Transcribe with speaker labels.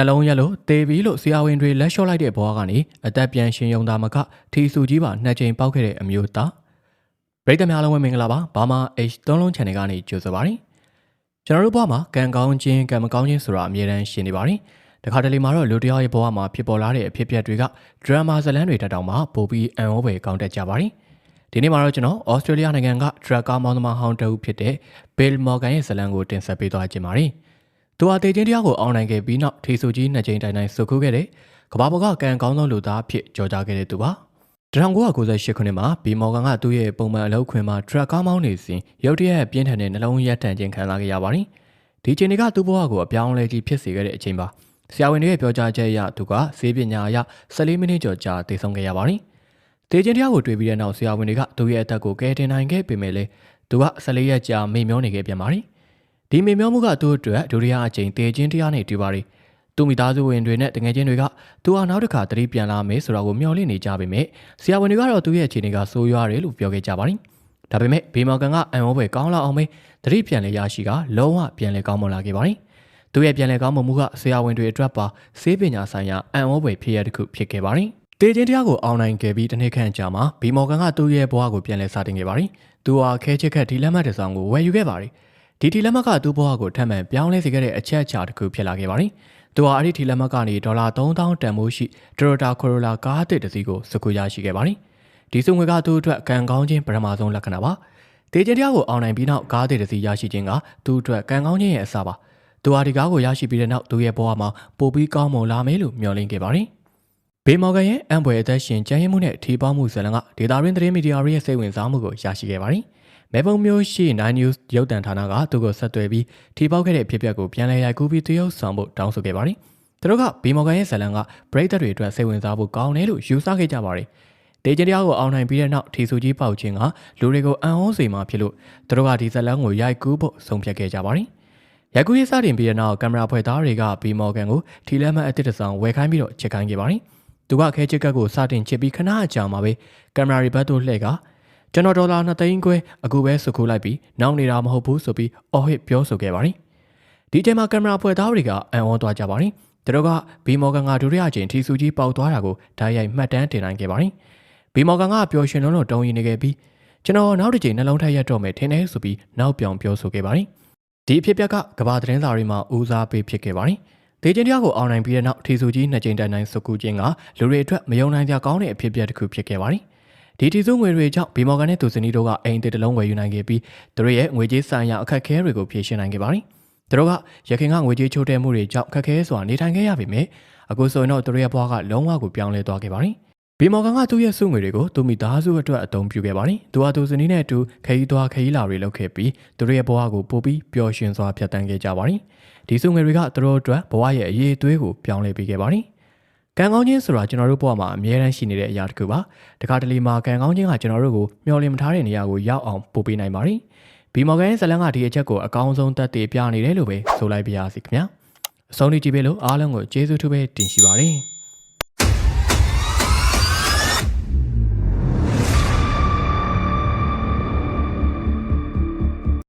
Speaker 1: နှလုံးရက်လို့တေပြီလို့ဆရာဝန်တွေလက်လျှော့လိုက်တဲ့ဘဝကနေအသက်ပြန်ရှင်ယုံတာမကထီဆူကြီးပါနှစ်ကြိမ်ပေါက်ခဲ့တဲ့အမျိုးသားပရိသတ်များလုံးဝမင်္ဂလာပါဘာမာ H3 လုံး channel ကနေကြိုဆိုပါရစေကျွန်တော်တို့ဘဝမှာကံကောင်းခြင်းကံမကောင်းခြင်းဆိုတာအမြဲတမ်းရှင်နေပါတယ်တခါတလေမှာတော့လူတစ်ယောက်ရဲ့ဘဝမှာဖြစ်ပေါ်လာတဲ့အဖြစ်အပျက်တွေကဒရမာဇလန်းတွေတက်တောင်မှပိုပြီးအံ့ဩဖွယ်ကောင်းတတ်ကြပါတယ်ဒီနေ့မှာတော့ကျွန်တော်ဩစတြေးလျနိုင်ငံကဒရက်ကာမောင်သမားဟောင်းတဦးဖြစ်တဲ့ Bill Morgan ရဲ့ဇလန်းကိုတင်ဆက်ပေးသွားခြင်းပါတယ် သူဟာတေချင်းတရားကိုအောင်နိုင်ခဲ့ပြီးနောက်ထေဆူကြီးနှစ်ကြိမ်တိုင်တိုင်စုခုခဲ့တဲ့ကမ္ဘာပေါ်ကကံကောင်းဆုံးလူသားဖြစ်ကြော်ကြားခဲ့တဲ့သူပါ1998ခုနှစ်မှာဘီမော်ဂန်ကသူ့ရဲ့ပုံမှန်အလုပ်ခွင်မှာထရက်ကားမောင်းနေစဉ်ရုတ်တရက်ပြင်းထန်တဲ့နှလုံးရက်တန့်ခြင်းခံလာခဲ့ရပါတယ်။ဒီချိန်တွေကသူ့ဘဝကိုအပြောင်းအလဲကြီးဖြစ်စေခဲ့တဲ့အချိန်ပါ။ဆရာဝန်တွေရဲ့ပြောကြားချက်အရသူကဈေးပညာအရ14မိနစ်ကျော်ကြာတည်ဆုံခဲ့ရပါတယ်။တေချင်းတရားကိုတွေ့ပြီးတဲ့နောက်ဆရာဝန်တွေကသူ့ရဲ့အသက်ကိုကယ်တင်နိုင်ခဲ့ပေမဲ့လည်းသူက14ရက်ကြာမေ့မျောနေခဲ့ပြန်ပါတယ်။ ဒီမေ့မျောမှုကသူ့အတွက်ဒုတိယအကြိမ်တေချင်းတရားနဲ့တွေ့ပါတယ်။သူမိသားစုဝင်တွေနဲ့တငယ်ချင်းတွေကသူဟာနောက်တစ်ခါတတိပြန်လာမယ်ဆိုတာကိုမျှော်လင့်နေကြပေမဲ့ဆရာဝန်တွေကတော့သူ့ရဲ့အခြေအနေကဆိုးရွားတယ်လို့ပြောခဲ့ကြပါတယ်။ဒါပေမဲ့ဘေမော်ကန်ကအန်ဝဘွယ်ကောင်းလာအောင်ပဲတတိပြန်လဲရရှိကလုံးဝပြန်လဲကောင်းမွန်လာခဲ့ပါတယ်။သူ့ရဲ့ပြန်လဲကောင်းမွန်မှုကဆရာဝန်တွေအတွက်ပါဆေးပညာဆိုင်ရာအန်ဝဘွယ်ဖြစ်ရတဲ့ခုဖြစ်ခဲ့ပါတယ်။တေချင်းတရားကိုအောင်နိုင်ခဲ့ပြီးတစ်နှစ်ခန့်ကြာမှာဘေမော်ကန်ကသူ့ရဲ့ဘဝကိုပြန်လဲစတင်ခဲ့ပါတယ်။သူဟာခဲချစ်ခတ်ဒီလက်မှတ်တစ်စောင်ကိုဝယ်ယူခဲ့ပါတယ်။ ဒီဒီလက်မှတ်ကသူ့ဘဝကိုထပ်မံပြောင်းလဲစေခဲ့တဲ့အချက်အချာတစ်ခုဖြစ်လာခဲ့ပါတယ်။သူဟာအဲ့ဒီဒီလက်မှတ်ကနေဒေါ်လာ3000တန်ဖိုးရှိ Toyota Corolla ကားတစ်တစ်စီးကိုစကူရရှိခဲ့ပါတယ်။ဒီစုငွေကသူ့အတွက်ကံကောင်းခြင်းပထမဆုံးလက္ခဏာပါ။တေချင်းတရားကိုအောင်နိုင်ပြီးနောက်ကားတစ်တစ်စီးရရှိခြင်းကသူ့အတွက်ကံကောင်းခြင်းရဲ့အစပါ။သူဟာဒီကားကိုရရှိပြီးတဲ့နောက်သူ့ရဲ့ဘဝမှာပိုပြီးကောင်းမွန်လာမယ်လို့မျှော်လင့်ခဲ့ပါတယ်။ဘေမော်ဂန်ရဲ့အံပွဲအသက်ရှင်ကျန်းရင်းမှုနဲ့ထိပေါင်းမှုဇာတ်လမ်းကဒေတာရင်းသတင်းမီဒီယာတွေရဲ့စိတ်ဝင်စားမှုကိုရရှိခဲ့ပါတယ်။ မဲပုံမျိုးရှိ9 News ရုပ်သံဌာနကသူ့ကိုဆက်သွယ်ပြီးထိပေါက်ခဲ့တဲ့ဖြစ်ပျက်ကိုပြန်လည်ရိုက်ကူးပြီးတရုပ်ဆောင်ဖို့တောင်းဆိုခဲ့ပါတယ်။သူတို့ကဘီမော်ဂန်ရဲ့ဇာတ်လမ်းကပရိသတ်တွေအတွက်စိတ်ဝင်စားဖို့ကောင်းတယ်လို့ယူဆခဲ့ကြပါတယ်။တေဂျင်တရားကိုအောင်နိုင်ပြီးတဲ့နောက်ထီဆူကြီးပေါက်ခြင်းကလူတွေကိုအံ့ဩစေမှာဖြစ်လို့သူတို့ကဒီဇာတ်လမ်းကိုရိုက်ကူးဖို့ဆုံးဖြတ်ခဲ့ကြပါတယ်။ရိုက်ကူးရေးစတင်ပြီးတဲ့နောက်ကင်မရာဖွဲ့သားတွေကဘီမော်ဂန်ကိုထီလက်မှတ်အသစ်တစ်စောင်ဝယ်ခိုင်းပြီးတော့ချစ်ခိုင်းခဲ့ပါတယ်။သူကခဲချစ်ကတ်ကိုစတင်ချစ်ပြီးခဏအကြာမှာပဲကင်မရာတွေဘက်သို့လှည့်က ကျွန်တော်ဒေါ်လာ2သိန်းခွဲအခုပဲစုခိုးလိုက်ပြီးနောက်နေတာမဟုတ်ဘူးဆိုပြီးအော်ဟစ်ပြောဆိုခဲ့ပါတယ်။ဒီအချိန်မှာကင်မရာဖွဲ့သားတွေကအံ့ဩသွားကြပါတယ်။သူတို့ကဘီမော်ဂန်ကဒုတိယအကြိမ်ထီဆူကြီးပေါက်သွားတာကိုဓာတ်ရိုက်မှတ်တမ်းတင်နိုင်ခဲ့ပါတယ်။ဘီမော်ဂန်ကပျော်ရွှင်လုံးလုံးတုံးရင်နေခဲ့ပြီးကျွန်တော်နောက်တစ်ကြိမ်နှလုံးထက်ရက်တော့မယ်ထင်တယ်ဆိုပြီးနောက်ပြောင်ပြောဆိုခဲ့ပါတယ်။ဒီအဖြစ်အပျက်ကကဘာသတင်းစာတွေမှာဦးစားပေးဖြစ်ခဲ့ပါတယ်။ဒေချင်းတရားကိုအောင်နိုင်ပြီးတဲ့နောက်ထီဆူကြီးနှစ်ကြိမ်တိုင်တိုင်စုကူခြင်းကလူတွေအတွက်မယုံနိုင်ကြကောင်းတဲ့အဖြစ်အပျက်တစ်ခုဖြစ်ခဲ့ပါတယ်။ ဒီတီစုငွေတွေကြောင့်ဘီမော်ဂန်နဲ့သူစနီတို့ကအိမ်တစ်တလုံးဝယ်ယူနိုင်ခဲ့ပြီးသူတို့ရဲ့ငွေကြေးဆိုင်ရာအခက်အခဲတွေကိုဖြေရှင်းနိုင်ခဲ့ပါတယ်။သူတို့ကရခင်ကငွေကြေးချိုးတဲ့မှုတွေကြောင့်ခက်ခဲစွာနေထိုင်ခဲ့ရပေမဲ့အခုဆိုရင်တော့သူတို့ရဲ့ဘဝကလုံးဝကိုပြောင်းလဲသွားခဲ့ပါတယ်။ဘီမော်ဂန်ကသူ့ရဲ့စုငွေတွေကိုသူမိသားစုအတွက်အသုံးပြုခဲ့ပါတယ်။သူဟာသူစနီနဲ့အတူခရီးသွားခရီးလာတွေလုပ်ခဲ့ပြီးသူတို့ရဲ့ဘဝကိုပိုပြီးပျော်ရွှင်စွာဖြတ်သန်းခဲ့ကြပါတယ်။ဒီစုငွေတွေကသူတို့အတွက်ဘဝရဲ့အရေးအသွေးကိုပြောင်းလဲပေးခဲ့ပါတယ်။ ကံကောင်းခြင်းဆိုတာကျွန်တော်တို့ဘဝမှာအမြဲတမ်းရှိနေတဲ့အရာတစ်ခုပါ။တခါတလေမှာကံကောင်းခြင်းကကျွန်တော်တို့ကိုမျှော်လင့်မထားတဲ့နေရာကိုရောက်အောင်ပို့ပေးနိုင်ပါတယ်။ဘီမော်ဂန်ရဲ့ဇလန်ကဒီအချက်ကိုအကောင်းဆုံးသက်သေပြနေတယ်လို့ပဲဆိုလိုက်ပါရစေခင်ဗျာ။အဆုံးထိကြည့်ပေးလို့အားလုံးကိုကျေးဇူးထူးပဲတင်ရှိပါတယ်။